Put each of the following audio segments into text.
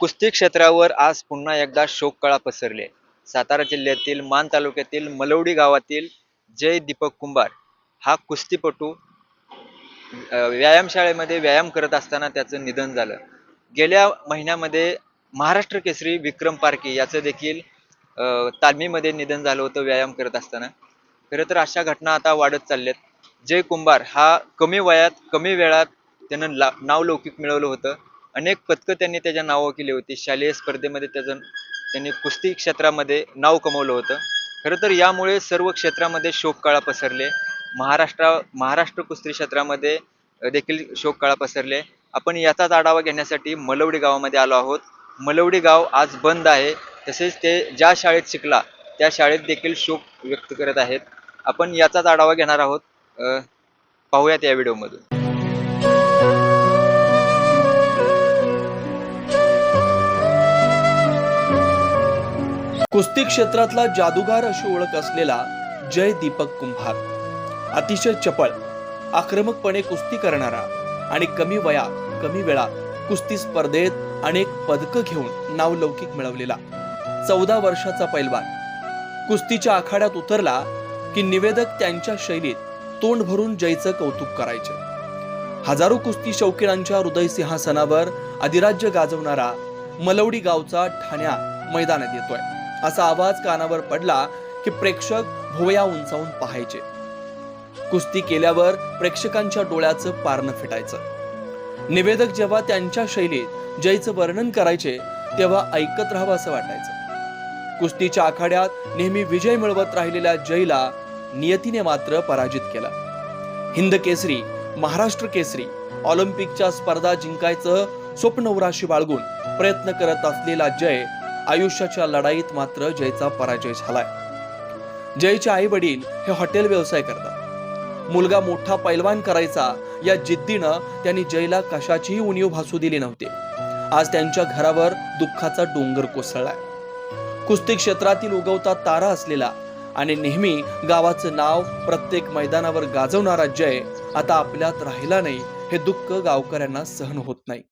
कुस्ती क्षेत्रावर आज पुन्हा एकदा शोककळा पसरली. आहे. सातारा जिल्ह्यातील मान तालुक्यातील मलवडी गावातील जय दीपक कुंभार हा कुस्तीपटू व्यायामशाळेमध्ये व्यायाम करत असताना त्याचं निधन झालं. गेल्या महिन्यामध्ये महाराष्ट्र केसरी विक्रम पारके याचं देखील तालमीमध्ये निधन झालं होतं व्यायाम करत असताना. खरं तर अशा घटना आता वाढत चालल्यात. जय कुंभार हा कमी वयात कमी वेळात त्यानं ला नावलौकिक मिळवलं होतं. अनेक पदकं त्यांनी त्याच्या नावा केली होती. शालेय स्पर्धेमध्ये त्याचं त्यांनी कुस्ती क्षेत्रामध्ये नाव कमवलं होतं. खरं तर यामुळे सर्व क्षेत्रामध्ये शोककाळा पसरले. महाराष्ट्रा महाराष्ट्र कुस्ती क्षेत्रामध्ये देखील शोककाळा पसरले. आपण याचाच आढावा घेण्यासाठी मलवडी गावामध्ये आलो आहोत. मलवडी गाव आज बंद आहे. तसेच ते ज्या शाळेत शिकला त्या शाळेत देखील शोक व्यक्त करत आहेत. आपण याचाच आढावा घेणार आहोत. पाहूयात या व्हिडिओमधून. कुस्ती क्षेत्रातला जादूगार अशी ओळख असलेला जय दीपक कुंभार. अतिशय चपळ आक्रमकपणे कुस्ती करणारा आणि कमी वया कमी वेळा कुस्ती स्पर्धेत अनेक पदकं घेऊन नावलौकिक मिळवलेला चौदा वर्षाचा पैलवान. कुस्तीच्या आखाड्यात उतरला की निवेदक त्यांच्या शैलीत तोंड भरून जयचं कौतुक करायचे. हजारो कुस्ती शौकीनांच्या हृदय सिंहासनावर अधिराज्य गाजवणारा मलवडी गावचा ठाण्या मैदानात येतोय. असा आवाज कानावर पडला की प्रेक्षक भुवया उंचावून पाहायचे. कुस्ती केल्यावर प्रेक्षकांच्या डोळ्याचं पारणं फिटायचं. निवेदक जेव्हा त्यांच्या शैलीत जयचं वर्णन करायचे तेव्हा ऐकत राहावं असं वाटायचं. कुस्तीच्या आखाड्यात नेहमी विजय मिळवत राहिलेल्या जयला नियतीने मात्र पराजित केला. हिंद केसरी महाराष्ट्र केसरी ऑलिम्पिकच्या स्पर्धा जिंकायचं स्वप्न उराशी बाळगून प्रयत्न करत असलेला जय आयुष्याच्या लढाईत मात्र जयचा पराजय झालाय. जयचे आई वडील हे हॉटेल व्यवसाय करतात. मुलगा मोठा पैलवान करायचा या जिद्दीनं त्यांनी जयला कशाचीही उणीव भासू दिली नव्हती. आज त्यांच्या घरावर दुःखाचा डोंगर कोसळलाय. कुस्ती क्षेत्रातील उगवता तारा असलेला आणि नेहमी गावाचं नाव प्रत्येक मैदानावर गाजवणारा जय आता आपल्यात राहिला नाही हे दुःख गावकऱ्यांना सहन होत नाही.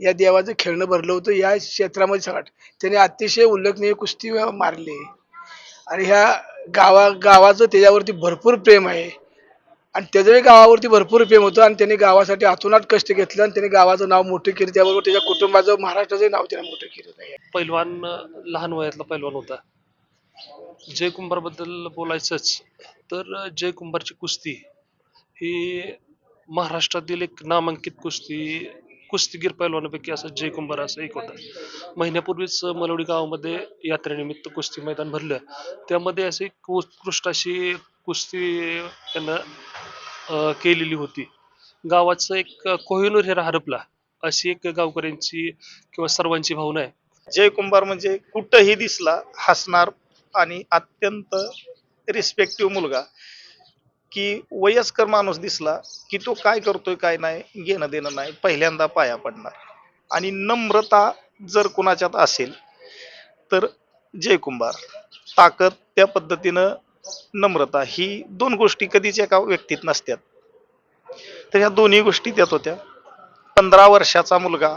या देवाचं खेळणं भरलं होतं. या क्षेत्रामध्ये सगळ्यात त्याने अतिशय उल्लेखनीय कुस्ती मारली. आणि ह्या गावा गावाचं त्याच्यावरती भरपूर प्रेम आहे. आणि त्याचंही गावावरती भरपूर प्रेम होतं आणि त्यांनी गावासाठी आतोनात कष्ट घेतलं आणि त्याने गावाचं नाव मोठं केलं. त्याबरोबर त्याच्या कुटुंबाचं महाराष्ट्राचं नाव त्याने मोठं केलं पैलवान लहान वयातला पैलवान होता. जय कुंभारबद्दल बोलायचंच तर जय कुंभारची कुस्ती ही महाराष्ट्रातील एक नामांकित कुस्ती कुस्तीगीर पैलवानापैकी असं जय कुंभार असं एक होता. महिन्यापूर्वीच मलवडी गावामध्ये यात्रेनिमित्त कुस्ती मैदान भरलं. त्यामध्ये असे उत्कृष्ट अशी कुस्ती त्यांना अं, केलेली होती. गावाचं एक कोहिनूर हिरा हरपला अशी एक गावकऱ्यांची किंवा सर्वांची भावना आहे. जय कुंभार म्हणजे कुठंही दिसला हसणार आणि अत्यंत रिस्पेक्टिव्ह मुलगा. की वयस्कर माणूस दिसला की तो काय करतोय काय नाही घेणं देणं नाही पहिल्यांदा पाया पडणार. आणि नम्रता जर कुणाच्यात असेल तर जयकुंभार ताकद त्या पद्धतीनं नम्रता ही दोन गोष्टी कधीच एका व्यक्तीत नसतात तर ह्या दोन्ही गोष्टी त्यात होत्या. पंधरा वर्षाचा मुलगा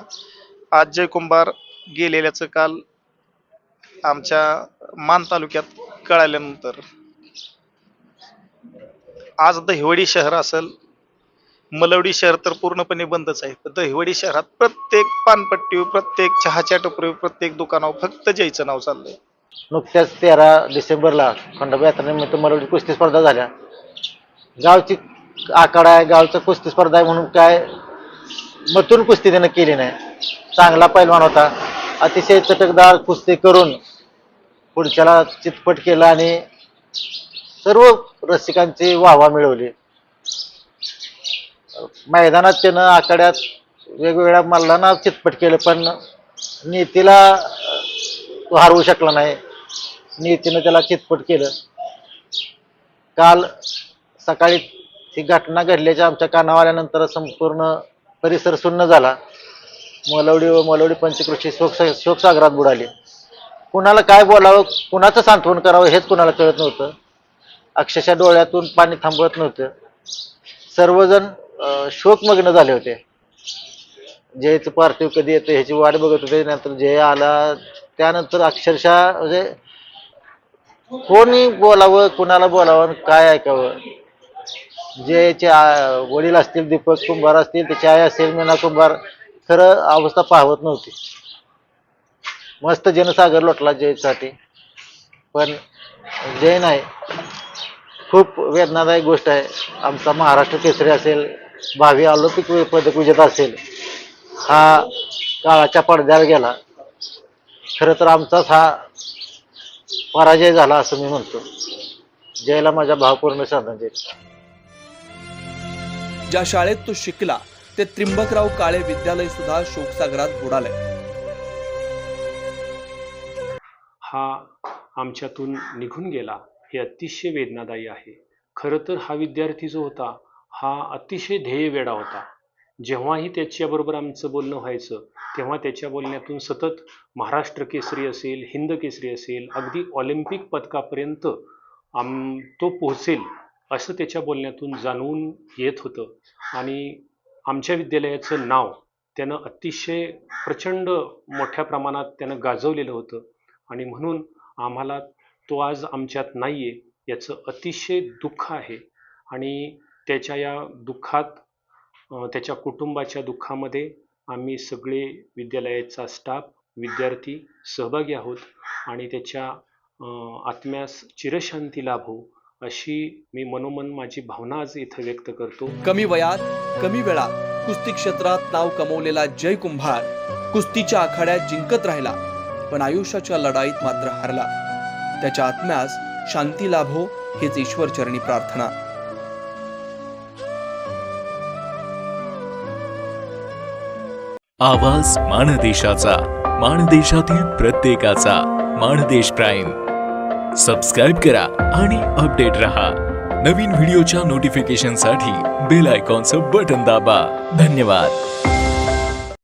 आज जयकुंभार गेलेल्याचं काल आमच्या मान तालुक्यात कळाल्यानंतर आज दहिवडी शहर असेल मलवडी शहर तर पूर्णपणे बंदच आहे. तर दहिवडी शहरात प्रत्येक पानपट्टी प्रत्येक चहाच्या टपरी प्रत्येक दुकानावर फक्त जयचं नाव चाललंय. नुकत्याच तेरा डिसेंबरला खंडोबा यात्रेनिमित्त मलवडी कुस्ती स्पर्धा झाल्या. गावची आखाडा आहे गावचं कुस्ती स्पर्धा आहे म्हणून काय मथून कुस्ती त्यानं केली नाही. चांगला पैलवान होता. अतिशय चटकदार कुस्ती करून पुढच्याला चितपट केला आणि सर्व रसिकांची वाहवा मिळवली. मैदानात त्यानं आखाड्यात वेगवेगळ्या मल्लांना चितपट केलं पण नीतीला तो हरवू शकला नाही. नीतीनं त्याला चितपट केलं. काल सकाळी ही घटना घडल्याच्या आमच्या कानावर आल्यानंतर संपूर्ण परिसर सुन्न झाला. मलवडी व मलवडी पंचकृषी शोक शोकसागरात बुडाली. कुणाला काय बोलावं कुणाचं सांत्वन करावं हेच कुणाला कळत नव्हतं. अक्षरशः डोळ्यातून पाणी थांबवत नव्हतं. सर्वजण शोकमग्न झाले होते. जयचं पार्थिव कधी येतं ह्याची वाट बघत होते. नंतर जय आला. त्यानंतर अक्षरशः म्हणजे कोणी बोलावं कुणाला बोलावं आणि काय ऐकावं? जयचे वडील असतील दीपक कुंभार असतील त्याची आई असेल मीना कुंभार खरं अवस्था पाहवत नव्हती. मस्त जनसागर लोटला जयसाठी. पण जय नाही. खूप वेदनादायक गोष्ट आहे. आमचा महाराष्ट्र केसरी असेल भावी ऑलिम्पिक पदक विजेता असेल हा काळाच्या पडद्यावर गेला. खरं तर आमचाच हा पराजय झाला असं मी म्हणतो. जयला माझ्या भावपूर्ण श्रद्धांजली. ज्या शाळेत तो शिकला ते त्रिंबकराव काळे विद्यालय सुद्धा शोकसागरात बुडालंय हा आमच्यातून निघून गेला. हे अतिशय वेदनादायी आहे. खरं तर हा विद्यार्थी जो होता हा अतिशय ध्येयवेडा होता. जेव्हाही त्याच्याबरोबर आमचं बोलणं व्हायचं तेव्हा त्याच्या बोलण्यातून सतत महाराष्ट्र केसरी असेल हिंद केसरी असेल अगदी ऑलिम्पिक पदकापर्यंत आम तो पोहोचेल असं त्याच्या बोलण्यातून जाणवून येत होतं. आणि आमच्या विद्यालयाचं नाव त्यानं अतिशय प्रचंड मोठ्या प्रमाणात त्यानं गाजवलेलं होतं. आणि म्हणून आम्हाला तो आज आमच्यात नाही आहे याचं अतिशय दुःख आहे. आणि त्याच्या या दुःखात त्याच्या कुटुंबाच्या दुःखामध्ये आम्ही सगळे विद्यालयाचा स्टाफ विद्यार्थी सहभागी आहोत. आणि त्याच्या आत्म्यास चिरशांती लाभो अशी मी मनोमन माझी भावना आज इथं व्यक्त करतो. कमी वयात कमी वेळात कुस्ती क्षेत्रात नाव कमवलेला जय कुंभार कुस्तीच्या आखाड्यात जिंकत राहिला पण आयुष्याच्या लढाईत मात्र हरला. त्याच्या आत्म्यास शांती लाभो हेच ईश्वरचरणी प्रार्थना. आवाज माणदेशाचा माणदेशातील प्रत्येकाचा माणदेश प्राईम. सबस्क्राईब करा आणि अपडेट रहा. नवीन व्हिडिओच्या नोटिफिकेशनसाठी बेल आयकॉनचं बटन दाबा. धन्यवाद.